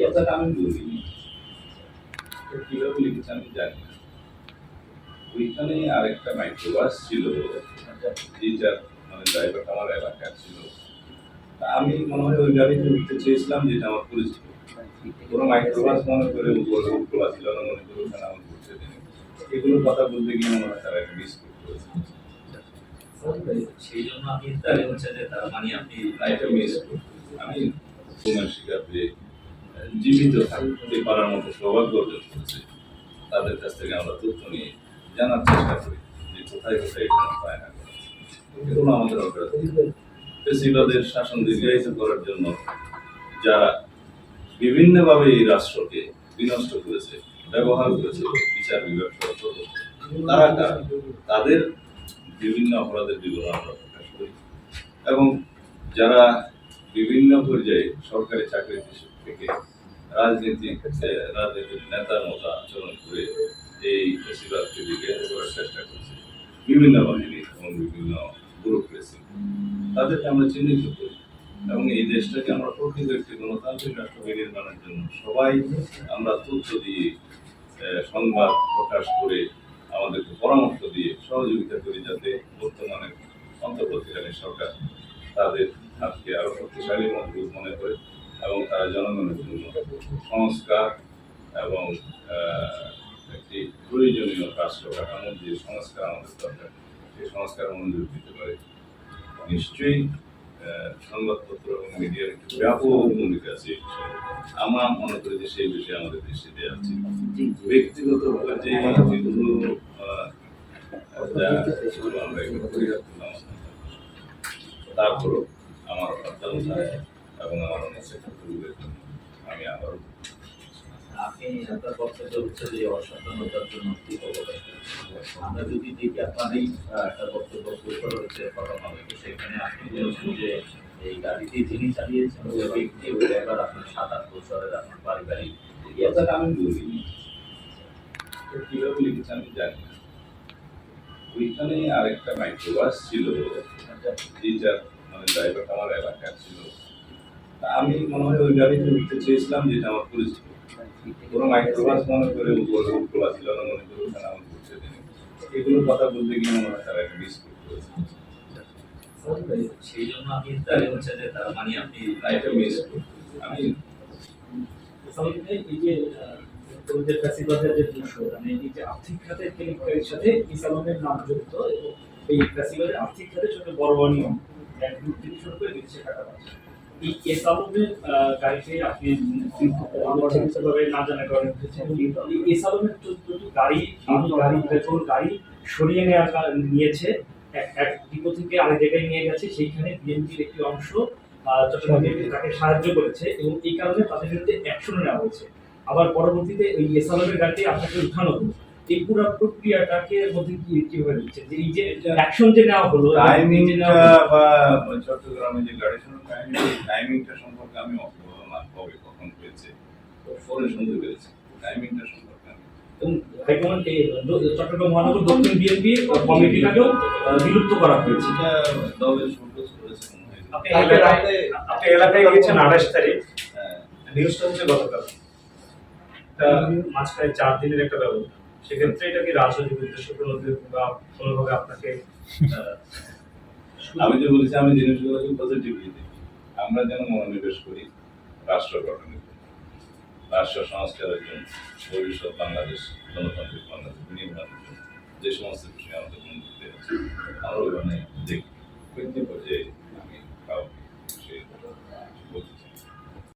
কথাটা আমি বলিনি কীভাবে লিখেছে আমি জানি না ওইখানে আরেকটা মাইক্রোবাস ছিল যেটার মানে ড্রাইভারটা আমার এলাকার ছিল আমি মনে হয় ওই গাড়িতে উঠতে চেয়েছিলাম যেটা আমার পরিচিত কোনো মাইক্রোবাস মনে করে উপরে খোলা ছিল না মনে করে ওখানে আমার ঘুরতে দেয়নি এগুলো কথা বলতে গিয়ে মনে হয় তারা একটা মিসকুট করেছে সেই জন্য আমি তাহলে হচ্ছে যে তার মানে আপনি এটা মিসকুট আমি তোমার শিকার যে জীবিত থাকতে পারার মতো সৌভাগ্য অর্জন করেছে। তাদের কাছ থেকে আমরা তথ্য নিয়ে জানার চেষ্টা করি যে কোথায় কোথায় এটা পায় না এগুলো আমাদের অপরাধ ফেসিবাদের শাসন দীর্ঘায়িত করার জন্য যারা বিভিন্নভাবে এই রাষ্ট্রকে বিনষ্ট করেছে, ব্যবহার করেছে, বিচার বিভাগ তারা? তাদের বিভিন্ন অপরাধের বিবরণ আমরা প্রকাশ করি। এবং যারা বিভিন্ন পর্যায়ে সরকারি চাকরি থেকে রাজনীতিক এ, রাজনীতির নেতার মতো আচরণ করে এই ফেসিবাদকে দিকে করার চেষ্টা করছে। বিভিন্ন বাহিনী এবং বিভিন্ন ব্যুরোক্রেসি তাদেরকে আমরা চিহ্নিত করি এবং এই দেশটাকে আমরা প্রকৃত একটি গণতান্ত্রিক রাষ্ট্র নির্মাণের জন্য সবাই আমরা তথ্য দিয়ে সংবাদ প্রকাশ করে আমাদেরকে পরামর্শ দিয়ে সহযোগিতা করি যাতে বর্তমানে অন্তর্বর্তীকালীন সরকার তাদের হাতকে আরও শক্তিশালী মজবুত মনে করে এবং তারা জনগণের জন্য সংস্কার এবং একটি প্রয়োজনীয় রাষ্ট্র কাঠামোর যে সংস্কার আমাদের দরকার সেই সংস্কার মঞ্জুর দিতে পারে। নিশ্চয়ই সংবাদপত্র এবং মিডিয়ার একটি ব্যাপক ভূমিকা আছে। আমার মনে করি যে সেই বিষয়ে আমাদের দৃষ্টি দেওয়া উচিত। ব্যক্তিগত পর্যায়ে যেগুলো আহ, যা করলাম তারপরও আমার অত্যাচার এবং আমার অনেক সেক্টরগুলোর জন্য আমি আবার আপনি আপনার বক্তব্য হচ্ছে যে অসাবধানতার জন্য আমরা যদি দেখি আপনার এই একটা বক্তব্য কৌশল প্রথম সেখানে আপনি বলেছেন যে এই যিনি চালিয়েছেন ওই ব্যক্তি ওই ড্রাইভার আপনার সাত আট বছরের আপনার পারিবারিক এই কথাটা আমি বলিনি লিখেছে আমি জানি না ওইখানে আরেকটা মাইক্রোবাস ছিল যেটার মানে ড্রাইভারটা আমার এলাকার ছিল আমি মনে হয় ওই গাড়িতে উঠতে চেয়েছিলাম যেটা আমার পরিচিত কোনো মাইক্রোবাস মনে করে উপরে খোলা ছিল না মনে করে ওখানে আমার দেয়নি। এগুলো কথা বলতে গিয়ে মনে হয় তারা একটা করেছে। সেই জন্য আমি তাহলে হচ্ছে যে তার মানে আপনি এটা মিসকুট আমি এই যে তরুণদের ফ্যাসিবাদের যে বিষয় মানে এই যে আর্থিক খাতের কেলেঙ্কারির সাথে ইসালমের নাম জড়িত এবং এই ফ্যাসিবাদের আর্থিক খাতের সঙ্গে বড় নিয়ম ব্যাংক লুট থেকে শুরু করে বিদেশে টাকা পাচ্ছে। এই এই সরিয়ে কারণ নিয়েছে। এক ডিপো থেকে আরেক জায়গায় নিয়ে গেছে সেইখানে বিএনপির একটি অংশ আহ, তাকে সাহায্য করেছে এবং এই কারণে তাদের বিরুদ্ধে অ্যাকশন নেওয়া হয়েছে। আবার পরবর্তীতে ওই এসালামের গাড়িটি আপনাকে উঠানো হলো এই পুরো প্রক্রিয়াটাকে মধ্যে কি কীভাবে দিচ্ছে যে এই যে অ্যাকশন যে নেওয়া হলো টাইমিংটা নেওয়া বা চট্টগ্রামে যে গাড়ি চালানোর টাইমিং টাইমিংটা সম্পর্কে আমি অবগত কবে কখন হয়েছে ফোনে শুনতে পেরেছি। টাইমিংটা সম্পর্কে আমি চট্টগ্রাম মহানগর দক্ষিণ বিএনপি কমিটিটাকেও বিলুপ্ত করা হয়েছে। সেটা দলের সন্তোষ করেছে আপনি এলাকায় গিয়েছেন আঠাশ তারিখ। হ্যাঁ, নিউজটা হচ্ছে গতকাল। তা মাঝখানে চার দিনের একটা ব্যবধান সেক্ষেত্রে এটা কি রাজনৈতিক উদ্দেশ্য বা কোনোভাবে আপনাকে আমি যে বলেছি, আমি জিনিসগুলোকে পজিটিভলি দেখি। আমরা যেন মনোনিবেশ করি রাষ্ট্র গঠনের জন্য রাষ্ট্র সংস্কারের জন্য ভবিষ্যৎ বাংলাদেশ, গণতান্ত্রিক বাংলাদেশ নির্মাণের জন্য যে সমস্ত বিষয় আমাদের মধ্যে আছে, আমরা ওইখানে দেখি। ব্যক্তি পর্যায়ে